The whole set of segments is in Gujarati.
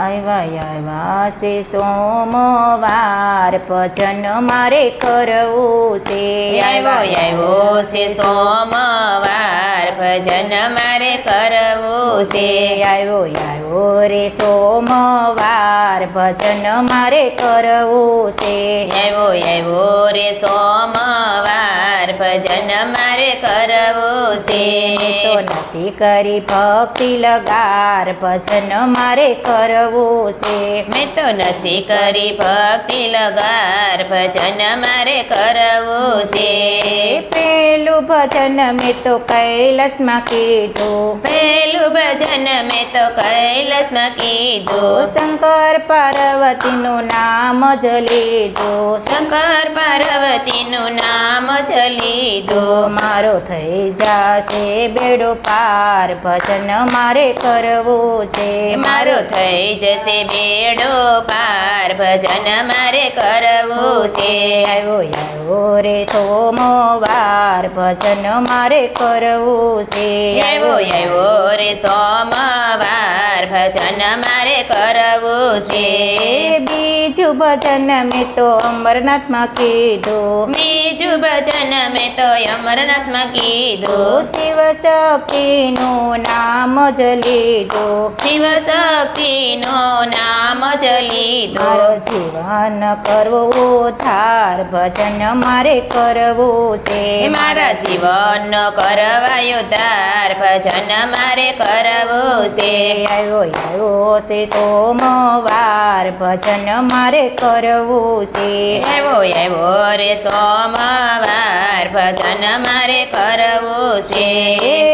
આવ્યા આવ્યા છે સોમવાર ભજન મારે કરવું છે. આવ્યો આવ્યો છે સોમવાર ભજન મારે કરવું છે. આવ્યો આવ્યો રે સોમવાર ભજન મારે કરવું છે. આવ્યો આવ્યો રે સોમવાર ભજન મારે કરવું તો નથી કરી ભક્તિ લગાર ભજન મારે કરવું છે મેં તો નથી કરી ભક્તિ લગાર ભજન મારે કરવું છે પેલું ભજન મેં તો કૈલાસમાં કીધું. પેલું ભજન મેં તો કૈલાસમાં કીધું. શંકર પાર્વતીનું નામ જ લીધું. શંકર પાર્વતીનું નામ જ લીધો મારો થઈ જાશે બેડો પાર. ભજન મારે કરવું છે. મારો થઈ જશે બેડો પાર. ભજન મારે કરવું છે. આવ્યો આવ્યો રે સોમવાર ભજન મારે કરવું છે. આવ્યો આવ્યો રે સોમવાર. ભજન મારે કરવું છે. બીજું ભજન મેં તો અમરનાથમાં કીધું. બીજું ભજન મેં તો અમરનાથમાં કીધું શિવ શક્તિનું નામ જ લીધું. શિવ શક્તિનું નામ જ લીધું. જીવન કરવું થાર ભજન મારે કરવું છે. મારા જીવન કરવાયો તાર ભજન મારે કરવું છે. આવ્યો આવ્યો છે સોમવાર ભજન મારે કરવું છે. આવ્યો આવ્યો રે સોમવાર ભજન મારે કરવું છે.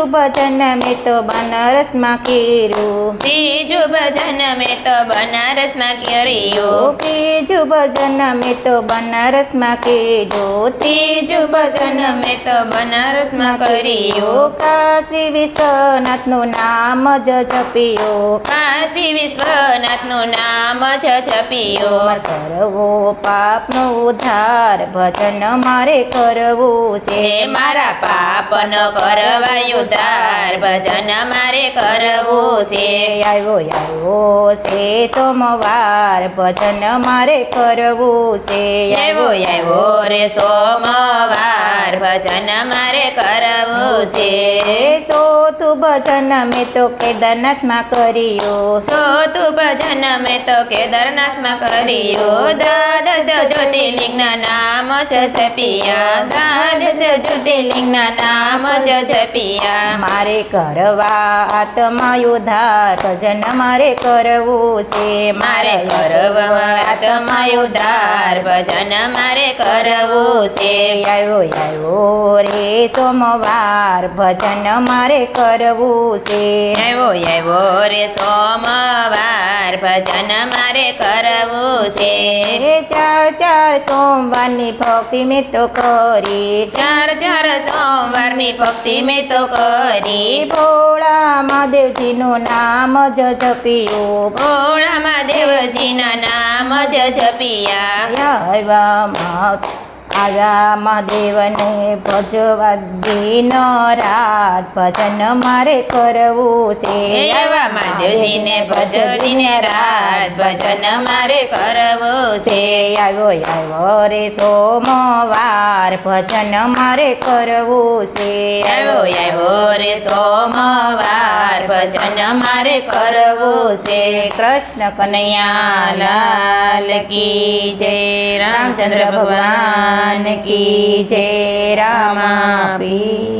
ત્રીજું ભજન મેં તો બનારસમાં કર્યું. ત્રીજું ભજન મેં તો બનારસમાં કર્યું. ત્રીજું ભજન મેં તો બનારસમાં કર્યું. ત્રીજું ભજન મેં તો બનારસમાં કર્યું. કાશી વિશ્વનાથનું નામ જ જપ્યું. કાશી વિશ્વનાથનું નામ જ જપ્યું. કરવો પાપનો ઉદ્ધાર ભજન મારે કરવું છે. મારા મારા પાપનો કરવાયો તાર ભજન મારે કરવું છે. આવ્યો આવ્યો છે. સોમવાર ભજન મારે કરવું છે. આવ્યો આવ્યો. રે સોમવાર ભજન મારે કરવું છે. એ સોતું ભજન મેં તો કેદારનાથમાં કર્યું. સોતું ભજન મેં તો કેદારનાથમાં કર્યો. દ્વાદશ જ્યોતિર્લિંગના નામ જ જપિયા. દ્વાદશ જ્યોતિર્લિંગના નામ જ જપિયા. મારે કરવા આત્મા ઉદ્ધાર ભજન મારે કરવું છે. મારે કરવા આત્મા ઉદ્ધાર ભજન મારે કરવું છે. આવ્યો આવ્યો રે સોમવાર ભજન મારે કરવું છે. એવો એવો રે સોમવાર ભજન મારે કરવું છે. ચાર ચાર સોમવારની ભક્તિ મેં તો કરી. ચાર ચાર સોમવારની ભક્તિ મેં તો કરી. ભોળા મહાદેવજીનું નામ જ જપ્યું. ભોળા મહાદેવજીના નામ જ જપિયા. આવ્યા મા- મહાદેવને ભજવા દિન રાત. ભજન મારે કરવું છે. એવા મહાદેવજીને ભજવીને રાત. ભજન મારે કરવું છે. આવ્યો આવ્યો રે સોમવાર. ભજન મારે કરવું છે. આવ્યો આવ્યો રે સોમવાર. ભજન મારે કરવું છે. કૃષ્ણ કનૈયા લાલ કી જય. રામચંદ્ર ભગવાન. કી જય રામા પીર